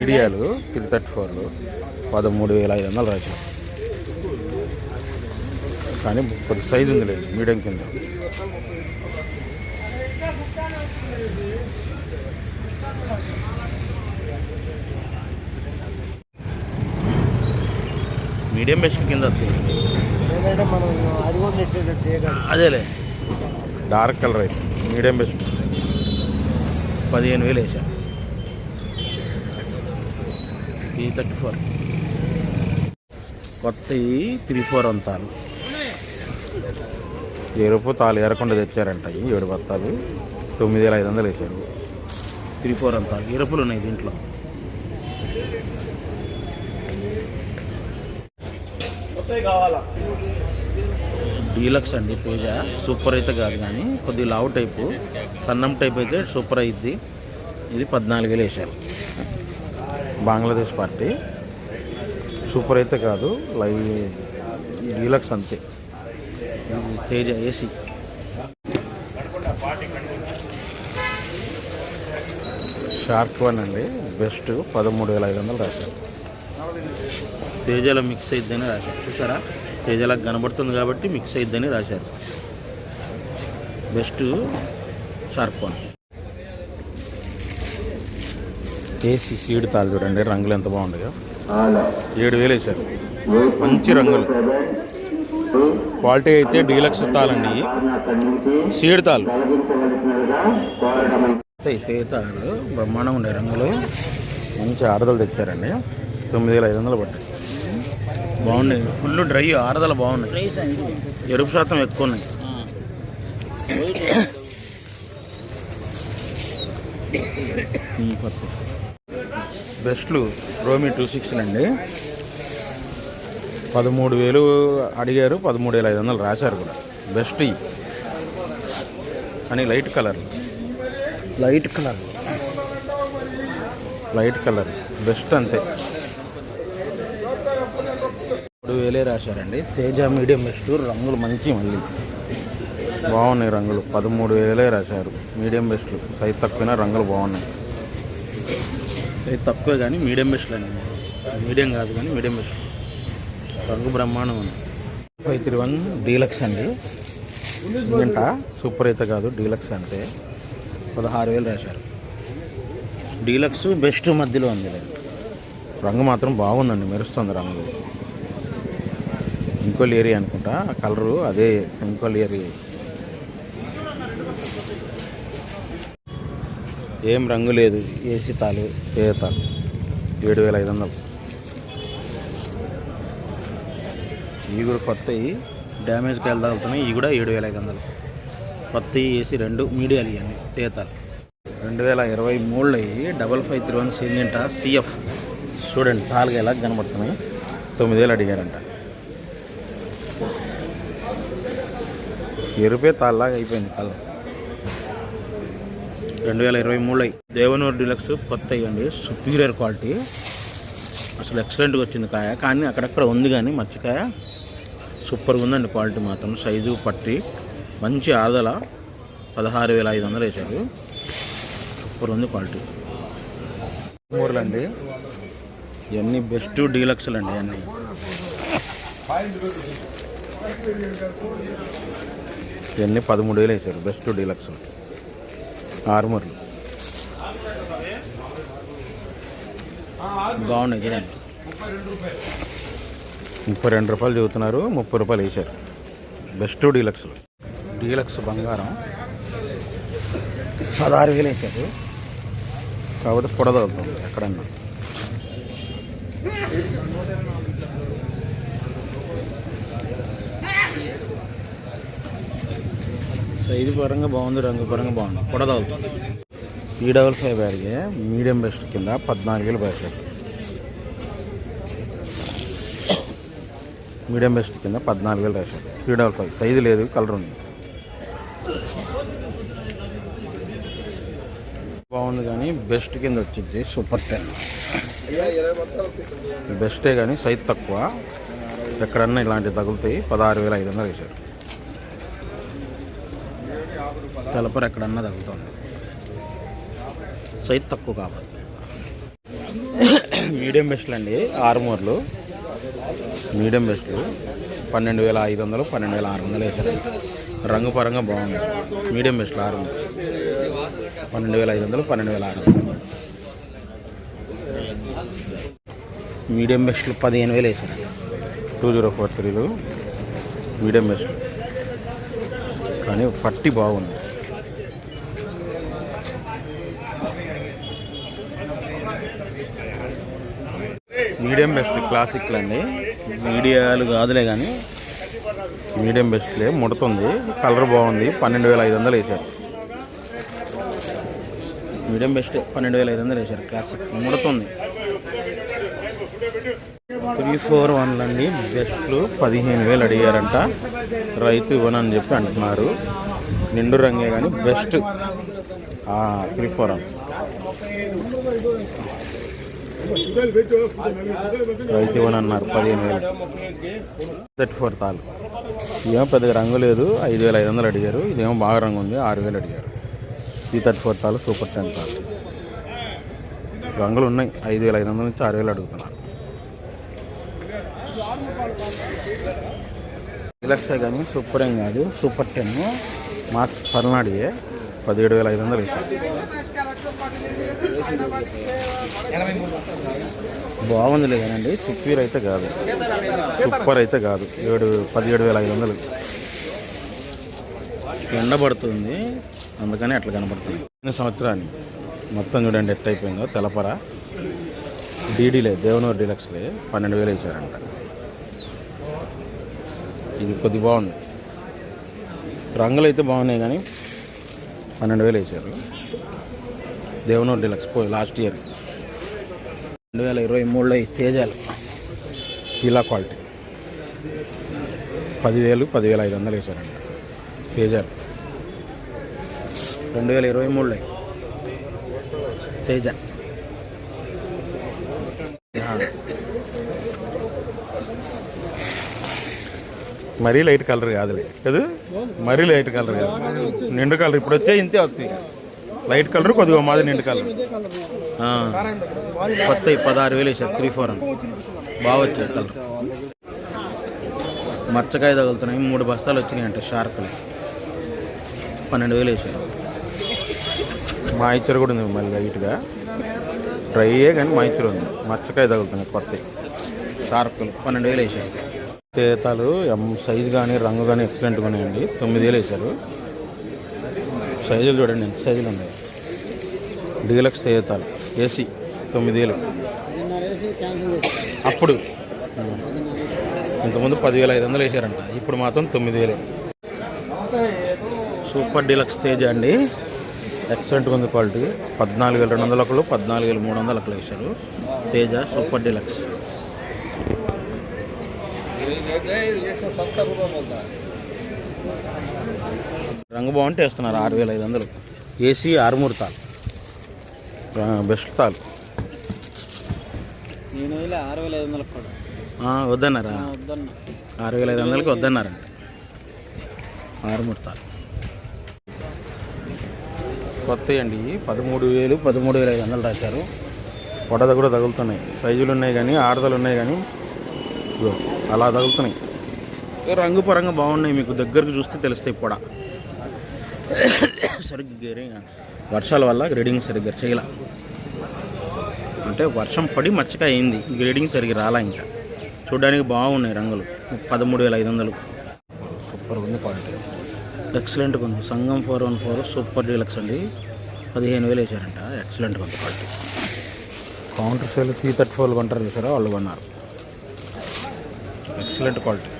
మీడియాలు three thirty ఫోర్లు పదమూడు వేల ఐదు వందలు రాశారు కానీ కొద్ది సైజు ఉంది లేదు మీడియం కింద. మీడియం బెస్ట్ కింద అదేలే. డార్క్ కలర్ అయితే మీడియం బెస్ట్. పదిహేను వేలు వేసా. ఈ థర్టీ ఫోర్ కొత్త త్రీ ఫోర్ అంతాలు. ఎరుపు తాలు ఎరకుండా తెచ్చారంట ఈ ఏడు బత్తాలు. తొమ్మిది వేల ఐదు వందలు వేసారు. Three four అంతాలు. ఎరుపులు ఉన్నాయి దీంట్లో. డీలక్స్ అండి తేజ. సూపర్ అయితే కాదు కానీ కొద్దిగా లావు టైపు. సన్నం టైప్ అయితే సూపర్ అయింది ఇది పద్నాలుగు వేలు వేశారు బంగ్లాదేశ్ పార్టీ. సూపర్ అయితే కాదు లై డీలక్స్ అంతే. తేజ ఏసీ. షార్క్ వన్ అండి బెస్ట్ పదమూడు వేల ఐదు వందలు రాశారు. తేజలో మిక్స్ అయిద్దని రాశారు. చూసారా? తేజలకు కనబడుతుంది కాబట్టి మిక్స్ అయిద్దని రాశారు. Best sharp one. AC seed తాలు చూడండి రంగులు ఎంత బాగుండయో ఏడు వేలు వేశారు. మంచి రంగులు. క్వాలిటీ అయితే డీలక్స్ తాళండి ఇవి. సీడ్ తాళ్ళు అయితే తాళ్ళు బ్రహ్మాండంగా ఉండే రంగులు. మంచి ఆడదలు తెచ్చారండి. తొమ్మిది వేల ఐదు వందలు పట్టాయి బాగున్నాయి. ఫుల్ డ్రై ఆరదలు బాగున్నాయి. ఎరుపు శాతం ఎక్కువ ఉన్నాయి. ఈ బెస్ట్లు రోమి టూ సిక్స్లు అండి. పదమూడు వేలు అడిగారు పదమూడు వేల ఐదు వందలు రాశారు కూడా. బెస్ట్ అని light colour. Light colour. Light colour. Best అంతే. మూడు వేలే రాశారండి. Teja medium best. రంగులు మంచి మళ్ళీ. బాగున్నాయి రంగులు. పదమూడు వేలే రాశారు. Medium best. సైజ్ తక్కువైనా రంగులు బాగున్నాయి. సైజ్ తక్కువే కానీ మీడియం బెస్ట్లు అండి మీడియం కాదు కానీ మీడియం బెస్ట్. రంగు బ్రహ్మాండం ఉంది ఫైవ్ త్రీ వన్ డీలక్స్ అండి. ఏంట సూపర్ అయితే కాదు డీలక్స్ అంతే. పదహారు వేలు రాశారు. డీలక్స్ బెస్ట్ మధ్యలో ఉంది రంగు మాత్రం బాగుందండి మెరుస్తుంది రంగు. ఇంకో ఏరియా అనుకుంటా కలరు అదే ఇంకో లేరీ ఏం రంగు లేదు ఏసీ తాలు ఏ తాలు. ఏడు వేల ఐదు వందలు ఇవి కూడా కొత్తవి కాయలు తగులుతున్నాయి ఇవి కూడా ఏడు వేల ఐదు వందలు కొత్తవి ఏసీ రెండు మీడియాలు ఇవన్నీ తేతాలు రెండు వేల ఇరవై మూడులో డబల్ ఫైవ్ త్రీ వన్ సీనియంట సిఎఫ్. చూడండి తాలుగా ఎలా కనబడుతున్నాయి. తొమ్మిది వేలు అడిగారంట. ఎరుపే తాళ్ళలాగా అయిపోయింది కలర్ రెండు వేల ఇరవై మూడులో దేవనూరు డిలక్స్ కొత్త ఇవ్వండి సుపీరియర్ క్వాలిటీ అసలు ఎక్సలెంట్గా వచ్చింది కాయ. కానీ అక్కడక్కడ ఉంది కానీ మర్చికాయ సూపర్గా ఉందండి క్వాలిటీ మాత్రం. సైజు పట్టి. మంచి ఆదల. పదహారు వేల ఐదు వందలు వేశారు. సూపర్ ఉంది క్వాలిటీ మూరలు అండి ఇవన్నీ బెస్ట్ డీలక్స్లు అండి ఇవన్నీ. ఇవన్నీ పదమూడు వేలు వేశారు. బెస్ట్ డీలక్స్ ఆర్మర్లు. బాగున్నాయి చూడండి ముప్పై రెండు రూపాయలు చెబుతున్నారు ముప్పై రూపాయలు వేశారు. బెస్ట్ డీలక్స్ డీలక్స్ బంగారం. పదహారు వేలు వేశారు. కాకపోతే పొడదవుతుంది ఎక్కడన్నా. సైజు పరంగా బాగుంది రంగు పరంగా బాగుంది. పొడదవుతుంది ఈ డబల్ ఫైవ్ బ్యాడ్కి మీడియం బెస్ట్ కింద పద్నాలుగు వేలు వేశారు మీడియం బెస్ట్ కింద పద్నాలుగు వేలు రాశారు త్రీ డబల్ ఫైవ్. సైజు లేదు కలర్ ఉంది. బాగుంది కానీ బెస్ట్ కింద వచ్చింది సూపర్ టెన్. బెస్టే కానీ సైజ్ తక్కువ. ఎక్కడన్నా ఇలాంటివి తగులుతాయి పదహారు వేల ఐదు వందలు వేశారు. తలపర ఎక్కడన్నా తగ్గుతుంది. సైజ్ తక్కువ కాబట్టి. మీడియం బెస్ట్లు అండి ఆరుమూర్లు. మీడియం బెస్ట్లు. పన్నెండు వేల ఐదు వందలు పన్నెండు వేల ఆరు వందలు వేసారు రంగు పరంగా బాగుంది. మీడియం బెస్ట్లు ఆరు పన్నెండు వేల ఐదు వందలు పన్నెండు వేల ఆరు వందలు. మీడియం బెస్ట్లు పదిహేను వేలు వేసారు టూ జీరో ఫోర్ త్రీలు. మీడియం బెస్ట్లు. కానీ పట్టి బాగుంది. మీడియం బెస్ట్ క్లాసిక్లు అండి. మీడియాలు కాదులే కానీ మీడియం బెస్ట్లే ముడుతుంది. కలర్ బాగుంది. పన్నెండు వేల ఐదు వందలు వేశారు. మీడియం బెస్ట్ పన్నెండు వేల ఐదు వందలు వేశారు. క్లాసిక్ ముడుతుంది. త్రీ ఫోర్ వన్లు అండి. బెస్ట్లు పదిహేను వేలు అడిగారంట. రైతు ఇవ్వనని చెప్పి అంటున్నారు. నిండు రంగే కానీ బెస్ట్. Three four one. రైతు ఇవ్వనన్నారు పదిహేను వేలు. థర్టీ ఫోర్ తాలు. ఇదేమో పెద్దగా రంగు లేదు ఐదు వేల ఐదు వందలు అడిగారు. ఇదేమో బాగా రంగు ఉంది ఆరు వేలు అడిగారు. ఈ థర్టీ ఫోర్ తాలు సూపర్ టెన్ తాలు. రంగులు ఉన్నాయి ఐదు వేల ఐదు వందల నుంచి ఆరు వేలు అడుగుతున్నారు. రిలాక్సే కానీ సూపర్ ఏం కాదు సూపర్ టెన్ మా పర్నాడియే పదిహేడు వేల ఐదు వందలు వేసారు బాగుందిలే కానండి సుపీర్ అయితే కాదు. సూపర్ అయితే కాదు. ఏడు పదిహేడు వేల ఐదు వందలు. ఎండ పడుతుంది. అందుకని అట్లా కనపడుతుంది. సంవత్సరాన్ని మొత్తం చూడండి ఎట్ అయిపోయిందో. తెలపర. డీడీలే దేవనూరు డీలక్స్లే పన్నెండు వేలు వేసారంట. ఇది కొద్ది బాగుంది. రంగులు అయితే బాగున్నాయి కానీ పన్నెండు వేలు వేసారు. దేవనూరు డీలక్స్ పోయి లాస్ట్ ఇయర్. రెండు వేల ఇరవై మూడులో ఈ తేజాలు. ఇలా క్వాలిటీ. పదివేలు పదివేల ఐదు వందలు వేసారంట తేజాలు. రెండు వేల ఇరవై మూడులో. తేజ. మరీ లైట్ కలర్ కాదులే. కదా మరీ లైట్ కలర్ కాదు. నిండు కలర్. ఇప్పుడు వచ్చే ఇంతే వస్తాయి. లైట్ కలర్ కొద్దిగా మాది నిండు కలర్. ఆ, కొత్తవి పదహారు వేలు వేసారు త్రీ ఫోర్ అని. బాగా వచ్చాయి కలర్. మచ్చకాయ తగులుతున్నాయి మూడు బస్తాలు వచ్చినాయి అంటే షార్ప్లు పన్నెండు వేలు వేసారు మాయిచర్ కూడా ఉంది మళ్ళీ లైట్గా డ్రైయే కానీ మాయిచర్ ఉంది. మచ్చకాయ తగులుతున్నాయి కొత్తవి షార్ప్లు పన్నెండు వేలు వేసారు తేతాలు ఎం సైజు కానీ రంగు కానీ ఎక్సలెంట్గా ఉన్నాయండి. తొమ్మిది వేలు వేసారు. సైజులు చూడండి ఎంత సైజులు ఉన్నాయి. డీలక్స్ తేజతాలు ఏసీ తొమ్మిది వేలు అప్పుడు. ఇంతకుముందు పదివేల ఐదు వందలు వేసారంట. ఇప్పుడు మాత్రం తొమ్మిది వేలే సూపర్ డీలక్స్ తేజ అండి. ఎక్సలెంట్ ఉంది క్వాలిటీ. పద్నాలుగు వేల రెండు వందల ఒకళ్ళు పద్నాలుగు వేల మూడు వందలు ఒకళ్ళు వేశారు. Teja super deluxe. రంగు బాగుంటే వేస్తున్నారు ఆరు వేల ఐదు వందలు. ఏసీ ఆరుమూర్తాలు బెస్ట్ తాలు. నేను ఆరు వేల ఐదు వందలకు కూడా వద్దన్నారా? వద్దన్న. ఆరు వేల ఐదు వందలకి వద్దన్నారంట. ఆరుమూరు తాలు. కొత్తవి అండి పదమూడు వేలు పదమూడు వేల ఐదు వందలు రాశారు. పొడద కూడా తగులుతున్నాయి. సైజులు ఉన్నాయి కానీ ఆడదలు ఉన్నాయి కానీ అలా తగులుతున్నాయి. రంగు పరంగా బాగున్నాయి మీకు. దగ్గరకు చూస్తే తెలుస్తాయి పొడ. సరిగ్గా వర్షాల వల్ల గ్రేడింగ్ సరిగ్గా చేయలే. అంటే వర్షం పడి మచ్చక అయింది. గ్రేడింగ్ సరిగ్గా రాలా ఇంకా. చూడడానికి బాగున్నాయి రంగులు. పదమూడు వేల ఐదు వందలు. సూపర్ ఉంది క్వాలిటీ. ఎక్సలెంట్గా ఉంది. Sangam four one four super deluxe అండి. పదిహేను వేలు వేసారంట ఎక్సలెంట్గా ఉంది quality. Counter sale three thirty four కొంటారు చూసారా? వాళ్ళు కొన్నారు. Excellent quality.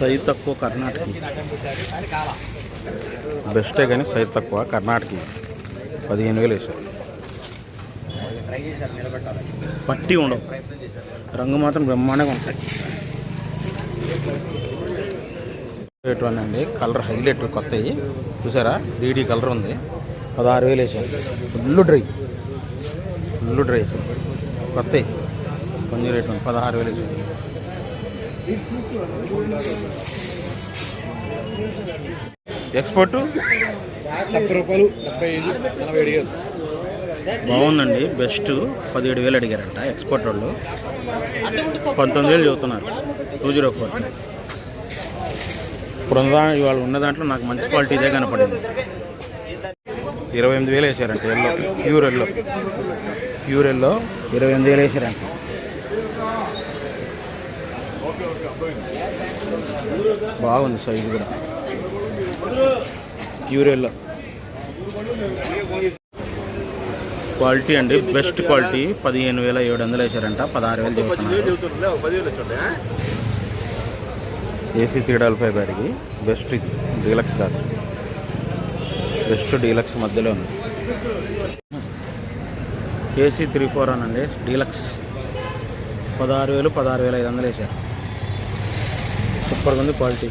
సైజ్ తక్కువ కర్ణాటక. బెస్టే కానీ సైజ్ తక్కువ కర్ణాటక పదిహేను వేలు వేసారు పట్టి ఉండవు. రంగు మాత్రం బ్రహ్మాండంగా ఉంటాయి. అండి కలర్ హైలైట్ కొత్తవి చూసారా? డీడీ కలర్ ఉంది. పదహారు వేలు వేసారు ఫుల్ డ్రై ఫుల్ డ్రై కొత్తవి కొంచెం రేట్ ఉంది. పదహారు వేలు వేసారు ఎక్స్పోర్ట్? రూపాయలు బాగుందండి బెస్ట్. పదిహేడు వేలు అడిగారంట ఎక్స్పోర్ట్ వాళ్ళు పంతొమ్మిది వేలు చెబుతున్నారు. Two zero four. ఇప్పుడు ఇవాళ ఉన్న దాంట్లో నాకు మంచి క్వాలిటీ ఇదే కనపడింది. ఇరవై ఎనిమిది వేలు వేసారంట yellow. Pure yellow. Pure yellow. ఇరవై ఎనిమిది వేలు వేసారంట. బాగుంది సైజు కూడా. ప్యూర్ ఎల్లో క్వాలిటీ అండి బెస్ట్ క్వాలిటీ. పదిహేను వేల ఏడు వందలు వేసారంట పదహారు వేలు చెబుతున్నారు. ఏసీ త్రీ డబల్ ఫైవ్ బ్యాడ్కి బెస్ట్ ఇది డీలక్స్ కాదు. బెస్ట్ డీలక్స్ మధ్యలో ఉంది. ఏసీ త్రీ ఫోర్ అనండి డీలక్స్. పదహారు వేలు పదహారు వేల ఐదు వందలు వేసారు సూపర్గా ఉంది క్వాలిటీ.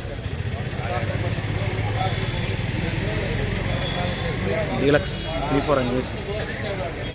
డీలక్స్ త్రీ ఫోర్ అని చేసి